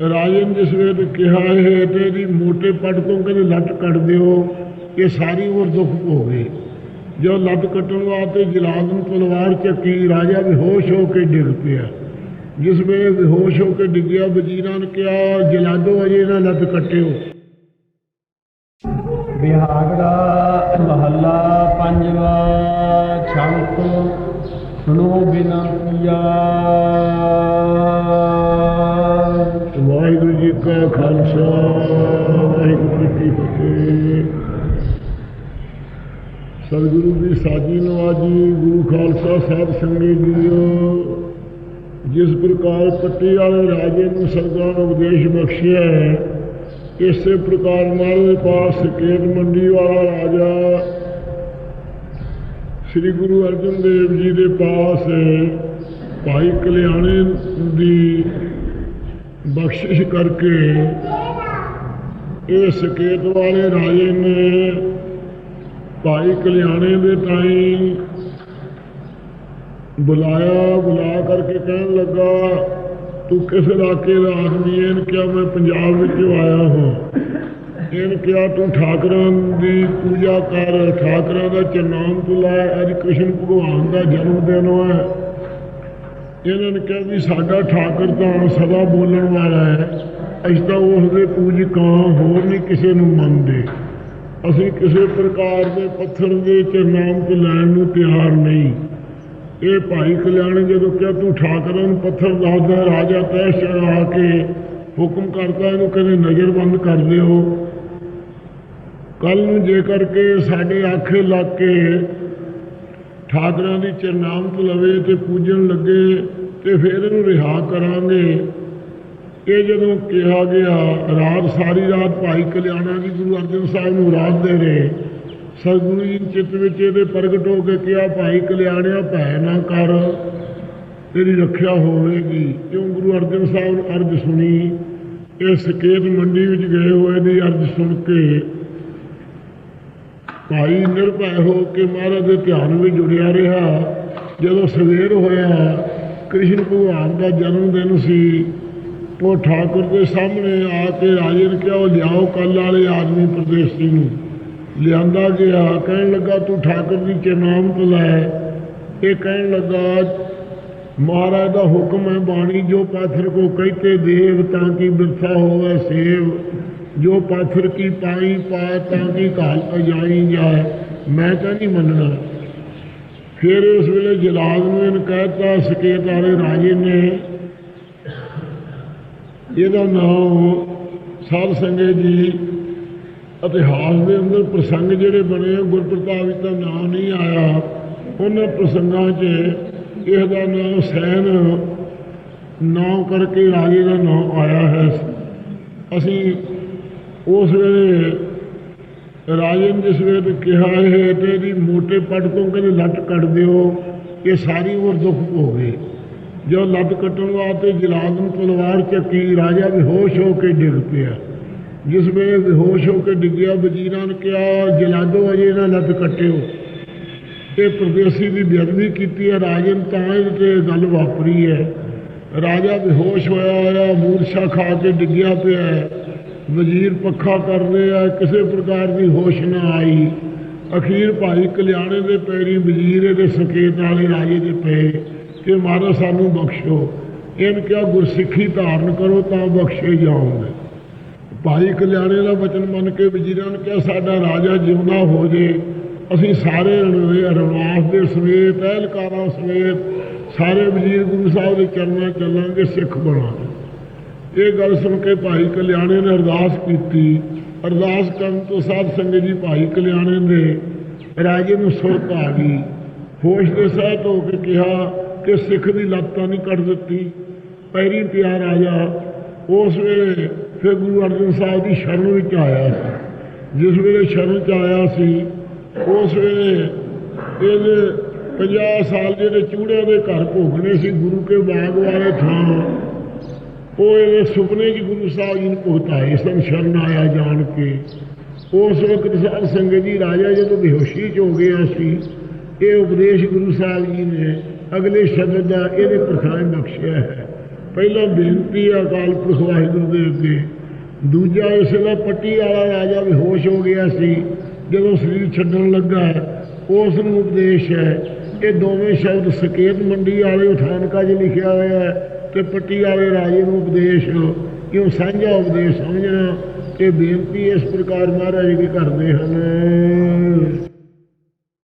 ਰਾਜਨ ਜਿਸ ਵੇਲੇ ਕਿਹਾ ਹੈ, ਤੇ ਮੋਟੇ ਪੜ ਤੋਂ ਕਹਿੰਦੇ ਲੱਤ ਕੱਟ ਦਿਓ, ਇਹ ਸਾਰੀ ਉਮਰ ਦੁੱਖ ਭੋਗੇ ਜੋ ਲੱਤ ਕੱਟਣ ਵਾਸਤੇ ਜਲਾਦ ਨੂੰ ਤਲਵਾਰ ਚੱਕੀ, ਰਾਜਾ ਬੇਹੋਸ਼ ਹੋ ਕੇ ਡਿੱਗ ਪਿਆ। ਜਿਸ ਵੇਲੇ ਬੇਹੋਸ਼ ਹੋ ਕੇ ਡਿੱਗਿਆ, ਵਜ਼ੀਰਾਂ ਨੇ ਕਿਹਾ, ਜਲਾਦੋ ਅਜੇ ਨਾ ਲੱਤ ਕੱਟਿਓ। ਬਿਹਾਗ ਦਾ ਮਹੱਲਾ ਪੰਜਵਾ ਛੰਤ ਸੁਣੋ ਬਿਨੰਤੀਆ ਵਾਹਿਗੁਰੂ ਜੀ ਕਾ ਖਾਲਸਾ, ਵਾਹਿਗੁਰੂ ਜੀ ਕੀ ਫਤਿਹ। ਸਤਿਗੁਰੂ ਦੀ ਸਾਜੀ ਨਵਾਜੀ, ਗੁਰੂ ਖਾਲਸਾ ਸਾਹਿਬ ਸੰਗੇ ਜੀਓ, ਜਿਸ ਪ੍ਰਕਾਰ ਪੱਟੀ ਵਾਲੇ ਰਾਜੇ ਨੂੰ ਸਰਦਾਰ ਉਪਦੇਸ਼ ਬਖਸ਼ਿਆ ਹੈ, ਇਸੇ ਪ੍ਰਕਾਰ ਮਾਰੇ ਪਾਸ ਕੇਤ ਮੰਡੀ ਵਾਲਾ ਰਾਜਾ ਸ੍ਰੀ ਗੁਰੂ ਅਰਜਨ ਦੇਵ ਜੀ ਦੇ ਪਾਸ, ਭਾਈ ਕਲਿਆਣੇ ਦੀ ਬਖਸ਼ਿਸ਼ ਕਰਕੇ ਇਹ ਸਕੇਤ ਵਾਲੇ ਰਾਜੇ ਨੇ ਭਾਈ ਕਲਿਆਣੇ ਦੇ ਤਾਈਂ ਬੁਲਾਇਆ, ਬੁਲਾ ਕਰਕੇ ਕਹਿਣ ਲੱਗਾ, ਤੂੰ ਕਿਸ ਇਲਾਕੇ ਦਾ ਆਦਮੀ ਹੈ ਕਿਹਾ, ਮੈਂ ਪੰਜਾਬ ਵਿੱਚੋਂ ਆਇਆ ਹਾਂ। ਇਹਨੇ ਕਿਹਾ, ਤੂੰ ਠਾਕਰਾਂ ਦੀ ਪੂਜਾ ਕਰ, ਠਾਕਰਾਂ ਦਾ ਚਰਨਾਮ ਤੂੰ ਲੈ। ਅੱਜ ਕ੍ਰਿਸ਼ਨ ਭਗਵਾਨ ਦਾ ਜਨਮ ਦਿਨ ਹੈ। ਇਹਨਾਂ ਨੇ ਕਿਹਾ ਵੀ ਸਾਡਾ ਠਾਕਰ ਤਾਂ ਸਦਾ ਬੋਲਣ ਵਾਲਾ ਹੈ। ਅਸੀਂ ਤਾਂ ਉਸ ਦੇ ਪੂਜਕ ਹਾਂ ਹੋਰ ਨਹੀਂ ਕਿਸੇ ਨੂੰ ਮੰਨਦੇ। ਅਸੀਂ ਕਿਸੇ ਪ੍ਰਕਾਰ ਦੇ ਪੱਥਰ ਦੇ ਚਰਨਾਮ ਤੋਂ ਲੈਣ ਨੂੰ ਤਿਆਰ ਨਹੀਂ। ਇਹ ਭਾਈ ਕਲਿਆਣ ਜਦੋਂ ਕਿਹਾ, ਤੂੰ ਠਾਕਰਾਂ ਨੂੰ ਪੱਥਰ ਦੱਸਦਾ, ਰਾਜਾ ਤੈ ਚੜਾ ਕੇ ਹੁਕਮ ਕਰਦਾ, ਇਹਨੂੰ ਕਹਿੰਦੇ ਨਜ਼ਰਬੰਦ ਕਰ ਦਿਓ। ਕੱਲ ਨੂੰ ਜੇ ਕਰਕੇ ਸਾਡੇ ਆਖੇ ਲੱਗ ਕੇ ਠਾਕਰਾਂ ਦੀ ਚਰਨਾਮਤ ਲਵੇ ਤੇ ਪੂਜਣ ਲੱਗੇ ਤੇ ਫਿਰ ਇਹਨੂੰ ਰਿਹਾ ਕਰਾਂਗੇ। ਇਹ ਜਦੋਂ ਕਿਹਾ ਗਿਆ, ਰਾਤ, ਸਾਰੀ ਰਾਤ ਭਾਈ ਕਲਿਆਣਾ ਜੀ ਗੁਰੂ ਅਰਜਨ ਸਾਹਿਬ ਨੂੰ ਰਾਤ ਦੇ ਰਹੇ। ਸਤਿਗੁਰੂ ਜੀ ਨੇ ਚਿੱਤ ਵਿੱਚ ਇਹਦੇ ਪ੍ਰਗਟ ਹੋ ਕੇ ਕਿਹਾ, ਭਾਈ ਕਲਿਆਣਿਆ, ਭੈ ਨਾ ਕਰ, ਤੇਰੀ ਰੱਖਿਆ ਹੋਵੇਗੀ। ਕਿਉਂ ਗੁਰੂ ਅਰਜਨ ਸਾਹਿਬ ਅਰਜ ਸੁਣੀ? ਇਹ ਸਕੇਤ ਮੰਡੀ ਵਿੱਚ ਗਏ ਹੋਏ ਦੀ ਅਰਜ ਸੁਣ ਕੇ ਭਾਈ ਨਿਰਭੈ ਹੋ ਕੇ ਮਹਾਰਾਜ ਦੇ ਧਿਆਨ ਵਿੱਚ ਜੁੜਿਆ ਰਿਹਾ। ਜਦੋਂ ਸਵੇਰ ਹੋਇਆ, ਕ੍ਰਿਸ਼ਨ ਭਗਵਾਨ ਦਾ ਜਨਮ ਦਿਨ ਸੀ, ਉਹ ਠਾਕੁਰ ਦੇ ਸਾਹਮਣੇ ਆ ਕੇ ਰਾਜੇ ਨੇ ਕਿਹਾ ਲਿਆਓ ਕੱਲ ਵਾਲੇ ਆਦਮੀ ਪ੍ਰਦੇਸ਼ੀ ਨੂੰ। ਲਿਆਂਦਾ ਗਿਆ, ਕਹਿਣ ਲੱਗਾ, ਤੂੰ ਠਾਕੁਰ ਦੀ ਚਨਾਮਤ ਲੈ। ਇਹ ਕਹਿਣ ਲੱਗਾ, ਮਹਾਰਾਜ ਦਾ ਹੁਕਮ ਹੈ ਬਾਣੀ, ਜੋ ਪਾਥਰ ਕੋ ਕਹਤੇ ਦੇਵ, ਤਾਂ ਕੀ ਬਿਰਥਾ ਹੋਵੇ ਸੇਵ। ਜੋ ਪਾਥਰ ਕੀ ਪਾਈ, ਪਾ ਤਾਂ ਕੀ ਘਾਲ ਅਜਾਈ ਜਾਏ। ਮੈਂ ਤਾਂ ਨਹੀਂ ਮੰਨਣਾ। ਫਿਰ ਉਸ ਵੇਲੇ ਜਲਾਦ ਨੂੰ ਇਹਨ ਕਹਿਤਾ ਸਕੇਤ ਵਾਲੇ ਰਾਜੇ ਨੇ, ਇਹਦਾ ਨਾਮ ਸਾਧ ਸੰਗਤ ਜੀ, ਇਤਿਹਾਸ ਦੇ ਅੰਦਰ ਪ੍ਰਸੰਗ ਜਿਹੜੇ ਬਣੇ ਗੁਰਪ੍ਰਤਾਪ ਜੀ ਦਾ ਨਾਮ ਨਹੀਂ ਆਇਆ। ਉਹਨਾਂ ਪ੍ਰਸੰਗਾਂ 'ਚ ਇਹਦਾ ਦਾ ਨਾਮ ਸੈਨ, ਨਾਮ ਕਰਕੇ ਰਾਜੇ ਦਾ ਨਾਮ ਆਇਆ ਹੈ। ਅਸੀਂ ਉਸ ਵੇਲੇ ਰਾਜੇ ਨੇ ਜਿਸ ਵੇਲੇ ਕਿਹਾ ਹੈ ਤੇ ਇਹਦੀ ਮੋਟੇ ਪੱਟ ਤੋਂ ਕਹਿੰਦੇ ਲੱਤ ਕੱਟ ਦਿਓ, ਇਹ ਸਾਰੀ ਉਮਰ ਦੁੱਖ ਭੋਗੇ ਜੋ ਲੱਤ ਕੱਟਣ ਵਾਸਤੇ ਜਲਾਦ ਨੂੰ ਤਲਵਾਰ ਚੱਕੀ, ਰਾਜਾ ਬੇਹੋਸ਼ ਹੋ ਕੇ ਡਿੱਗ ਪਿਆ। ਜਿਸ ਵੇਲੇ ਬੇਹੋਸ਼ ਹੋ ਕੇ ਡਿੱਗਿਆ, ਵਜ਼ੀਰਾਂ ਨੇ ਕਿਹਾ, ਜਲਾਦੋ, ਅਜੇ ਨਾ ਲੱਤ ਕੱਟਿਓ। ਇਹ ਪ੍ਰਦੇਸੀ ਦੀ ਬੇਅਦਬੀ ਕੀਤੀ ਹੈ ਰਾਜੇ ਨੇ ਤਾਂ ਇਹਦੇ ਇਹ ਗੱਲ ਵਾਪਰੀ ਹੈ। ਰਾਜਾ ਬੇਹੋਸ਼ ਹੋਇਆ ਹੋਇਆ ਮੂਰਛਾ ਖਾ ਕੇ ਡਿੱਗਿਆ ਪਿਆ। ਹੈ। ਵਜ਼ੀਰ ਪੱਖਾ ਕਰ ਰਿਹਾ, ਕਿਸੇ ਪ੍ਰਕਾਰ ਦੀ ਹੋਸ਼ ਨਾ ਆਈ। ਅਖੀਰ ਭਾਈ ਕਲਿਆਣੇ ਦੇ ਪੈਰੀ ਵਜ਼ੀਰ ਇਹਦੇ ਸੰਕੇਤ ਵਾਲੇ ਰਾਜੇ ਦੇ ਪਏ ਕਿ ਮਹਾਰਾਜ ਸਾਨੂੰ ਬਖਸ਼ੋ। ਇਹਨ ਕਿਹਾ, ਗੁਰਸਿੱਖੀ ਧਾਰਨ ਕਰੋ ਤਾਂ ਬਖਸ਼ੇ ਜਾਓਗੇ। ਭਾਈ ਕਲਿਆਣੇ ਦਾ ਵਚਨ ਮੰਨ ਕੇ ਵਜ਼ੀਰਾਂ ਨੇ ਕਿਹਾ, ਸਾਡਾ ਰਾਜਾ ਜਿਉਂਦਾ ਹੋ ਜੇ। ਅਸੀਂ ਸਾਰੇ ਰਣਵੇ, ਰਣਵਾਸ ਦੇ ਸਮੇਤ, ਅਹਿਲਕਾਰਾਂ ਸਮੇਤ ਸਾਰੇ ਵਜ਼ੀਰ ਗੁਰੂ ਸਾਹਿਬ ਦੇ ਚਰਨਾਂ ਚੱਲਾਂਗੇ, ਸਿੱਖ ਬਣਾਂਗੇ। ਇਹ ਗੱਲ ਸੁਣ ਕੇ ਭਾਈ ਕਲਿਆਣੇ ਨੇ ਅਰਦਾਸ ਕੀਤੀ। ਅਰਦਾਸ ਕਰਨ ਤੋਂ ਸਾਧ ਸੰਗਤ ਜੀ ਭਾਈ ਕਲਿਆਣੇ ਦੇ ਰਾਜੇ ਨੂੰ ਸੁਰਤ ਆ ਗਈ ਹੋਸ਼ ਦੇ ਸਹਿਤ ਹੋ ਕੇ ਕਿਹਾ ਕਿ ਸਿੱਖ ਦੀ ਲੱਤਾਂ ਨਹੀਂ ਕੱਢ ਦਿੱਤੀ। ਪੈਰੀ ਪਿਆ ਰਾਜਾ ਉਸ ਵੇਲੇ ਫਿਰ ਗੁਰੂ ਅਰਜਨ ਸਾਹਿਬ ਦੀ ਸ਼ਰਨ ਵਿੱਚ ਆਇਆ ਸੀ। ਜਿਸ ਵੇਲੇ ਸ਼ਰਨ ਚ ਆਇਆ ਸੀ, ਉਸ ਵੇਲੇ ਇਹਦੇ 50 ਸਾਲ ਜਿਹੜੇ ਚੂੜਿਆਂ ਦੇ ਘਰ ਭੋਗਣੇ ਸੀ, ਗੁਰੂ ਕੇ ਬਾਗ ਵਾਲੇ ਥਾਂ ਉਹ ਇਹਦੇ ਸੁਪਨੇ 'ਚ ਗੁਰੂ ਸਾਹਿਬ ਜੀ ਨੂੰ ਭੁਗਤਾਏ ਸਨ ਸ਼ਰਨ ਆਇਆ ਜਾਣ ਕੇ। ਉਸ ਵਕਤ ਸਾਧ ਸੰਗਤ ਜੀ ਰਾਜਾ ਜਦੋਂ ਬੇਹੋਸ਼ੀ 'ਚ ਹੋ ਗਿਆ ਸੀ ਇਹ ਉਪਦੇਸ਼ ਗੁਰੂ ਸਾਹਿਬ ਜੀ ਨੇ ਅਗਲੇ ਸ਼ਬਦ ਦਾ ਇਹਦੇ ਪ੍ਰਥਾਨ ਬਖਸ਼ਿਆ ਹੈ। ਪਹਿਲਾਂ ਬੇਨਤੀ ਹੈ ਅਕਾਲ ਪੁਰਖ ਵਾਹਿਗੁਰੂ ਦੇ ਅੱਗੇ, ਦੂਜਾ ਇਸ ਦਾ ਪੱਟੀ ਵਾਲਾ ਰਾਜਾ ਬੇਹੋਸ਼ ਹੋ ਗਿਆ ਸੀ, ਜਦੋਂ ਸਰੀਰ ਛੱਡਣ ਲੱਗਾ, ਉਸ ਨੂੰ ਉਪਦੇਸ਼ ਹੈ, ਇਹ ਦੋਵੇਂ ਸ਼ਬਦ ਸਕੇਤ ਮੰਡੀ ਵਾਲੇ ਉਠਾਨਕਾ 'ਚ ਲਿਖਿਆ ਹੋਇਆ ਹੈ। ਕਿ ਪੱਟੀ ਵਾਲੇ ਰਾਜੇ ਨੂੰ ਉਪਦੇਸ਼, ਕਿਉਂ ਸਾਂਝਾ ਉਪਦੇਸ਼ ਸਮਝਣਾ? ਕਿ ਬੇਨਤੀ ਇਸ ਪ੍ਰਕਾਰ ਮਹਾਰਾਜ ਜੀ ਕਰਦੇ ਹਨ।